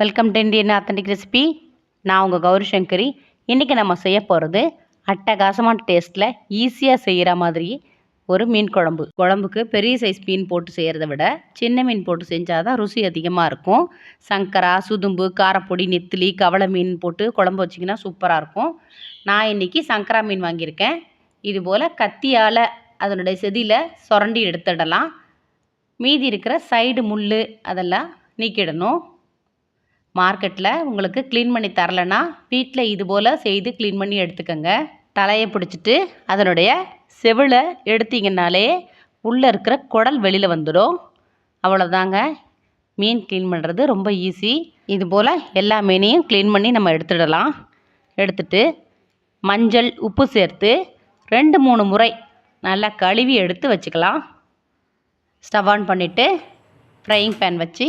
Welcome to Indian authentic recipe நான் உங்கள் கௌரி சங்கரி. இன்றைக்கி நம்ம செய்ய போகிறது அட்டகாசமான டேஸ்ட்டில் ஈஸியாக செய்கிற மாதிரி ஒரு மீன் குழம்பு. குழம்புக்கு பெரிய சைஸ் மீன் போட்டு செய்கிறத விட சின்ன மீன் போட்டு செஞ்சால் தான் ருசி அதிகமாக இருக்கும். சங்கரா சுதும்பு காரப்பொடி நெத்திலி கவளை மீன் போட்டு குழம்பு வச்சிங்கன்னா சூப்பராக இருக்கும். நான் இன்றைக்கி சங்கரா மீன் வாங்கியிருக்கேன். இதுபோல் கத்தியால் அதனுடைய செதியில் சுரண்டி எடுத்துடலாம். மீதி இருக்கிற சைடு முள் அதெல்லாம் நீக்கிடணும். மார்க்கெட்டில் உங்களுக்கு க்ளீன் பண்ணி தரலைன்னா வீட்டில் இது போல் செய்து க்ளீன் பண்ணி எடுத்துக்கோங்க. தலையை பிடிச்சிட்டு அதனுடைய செவிலை எடுத்தீங்கன்னாலே உள்ளே இருக்கிற குடல் வெளியில் வந்துடும். அவ்வளோதாங்க மீன் க்ளீன் பண்ணுறது ரொம்ப ஈஸி இது போல் எல்லா மீனையும் க்ளீன் பண்ணி நம்ம எடுத்துடலாம். எடுத்துட்டு மஞ்சள் உப்பு சேர்த்து ரெண்டு மூணு முறை நல்லா கழுவி எடுத்து வச்சுக்கலாம். ஸ்டவ் ஆன் பண்ணிவிட்டு ஃப்ரையிங் பேன் வச்சு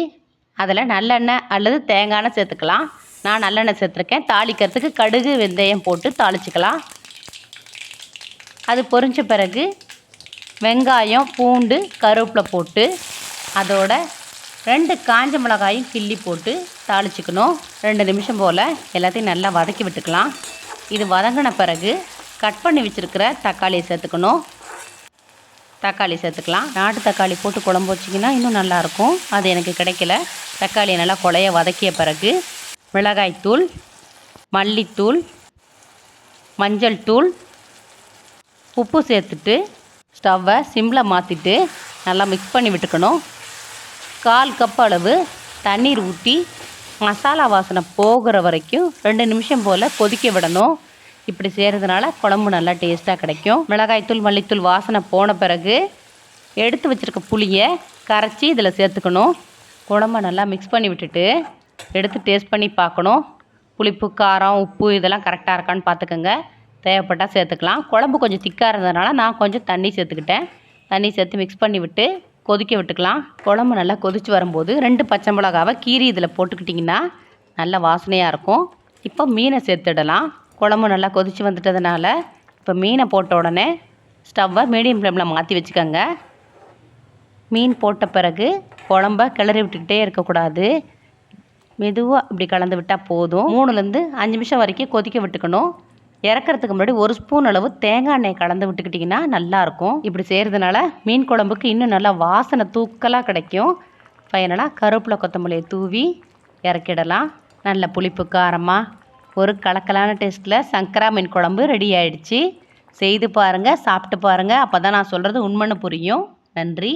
அதில் நல்லெண்ணெய் அல்லது தேங்காய் எண்ணெய் சேர்த்துக்கலாம். நான் நல்லெண்ணெய் சேர்த்துருக்கேன். தாளிக்கிறதுக்கு கடுகு வெந்தயம் போட்டு தாளிச்சிக்கலாம். அது பொரிஞ்ச பிறகு வெங்காயம் பூண்டு கருவேப்பிலை போட்டு அதோட ரெண்டு காஞ்ச மிளகாயும் கிள்ளி போட்டு தாளிச்சிக்கணும். ரெண்டு நிமிஷம் போல் எல்லாத்தையும் நல்லா வதக்கி விட்டுக்கலாம். இது வதங்கின பிறகு கட் பண்ணி வச்சுருக்கிற தக்காளியை சேர்த்துக்கணும். தக்காளி சேர்த்துக்கலாம். நாட்டு தக்காளி போட்டு குழம்பு வச்சிங்கன்னா இன்னும் நல்லாயிருக்கும். அது எனக்கு கிடைக்கல. தக்காளியை நல்லா குழைய வதக்கிய பிறகு மிளகாய்த்தூள் மல்லித்தூள் மஞ்சள் தூள் உப்பு சேர்த்துட்டு ஸ்டவ்வை சிம்மில் மாற்றிட்டு நல்லா மிக்ஸ் பண்ணி விட்டுக்கணும். கால் கப் அளவு தண்ணீர் ஊற்றி மசாலா வாசனை போகிற வரைக்கும் ரெண்டு நிமிஷம் போல் கொதிக்க விடணும். இப்படி செய்கிறதுனால குழம்பு நல்லா டேஸ்ட்டாக கிடைக்கும். மிளகாய்த்தூள் மல்லித்தூள் வாசனை போன பிறகு எடுத்து வச்சுருக்க புளியை கரைச்சி இதில் சேர்த்துக்கணும். குழம்ப நல்லா மிக்ஸ் பண்ணி விட்டுட்டு எடுத்து டேஸ்ட் பண்ணி பார்க்கணும். புளிப்பு காரம் உப்பு இதெல்லாம் கரெக்டாக இருக்கான்னு பார்த்துக்கோங்க. தேவைப்பட்டால் சேர்த்துக்கலாம். குழம்பு கொஞ்சம் திக்காக இருந்ததுனால நான் கொஞ்சம் தண்ணி சேர்த்துக்கிட்டேன். தண்ணி சேர்த்து மிக்ஸ் பண்ணி விட்டு கொதிக்க விட்டுக்கலாம். குழம்பு நல்லா கொதித்து வரும்போது ரெண்டு பச்சை மிளகாவை கீரி இதில் போட்டுக்கிட்டிங்கன்னா நல்ல வாசனையாக இருக்கும். இப்போ மீனை சேர்த்துடலாம். குழம்பு நல்லா கொதித்து வந்துட்டதுனால இப்போ மீனை போட்ட உடனே ஸ்டவ்வை மீடியம் ஃப்ளேமில் மாற்றி வச்சுக்கோங்க. மீன் போட்ட பிறகு குழம்ப கிளறி விட்டுக்கிட்டே இருக்கக்கூடாது மெதுவாக இப்படி கலந்து விட்டால் போதும். மூணுலேருந்து அஞ்சு நிமிஷம் வரைக்கும் கொதிக்க விட்டுக்கணும். இறக்கிறதுக்கு முன்னாடி ஒரு ஸ்பூன் அளவு தேங்காய் எண்ணெய் கலந்து விட்டுக்கிட்டிங்கன்னா நல்லாயிருக்கும் இப்படி செய்கிறதுனால மீன் குழம்புக்கு இன்னும் நல்லா வாசனை தூக்கலாக கிடைக்கும். ஃபைனலாக கருவேப்பிலை கொத்தமல்லியை தூவி இறக்கிடலாம். நல்ல புளிப்பு காரமாக ஒரு கலக்கலான டேஸ்ட்டில் சங்கரா மீன் குழம்பு ரெடி ஆயிடுச்சு. செய்து பாருங்கள் சாப்பிட்டு பாருங்கள் அப்போ தான் நான் சொல்கிறது உண்மைன்னு புரியும். நன்றி.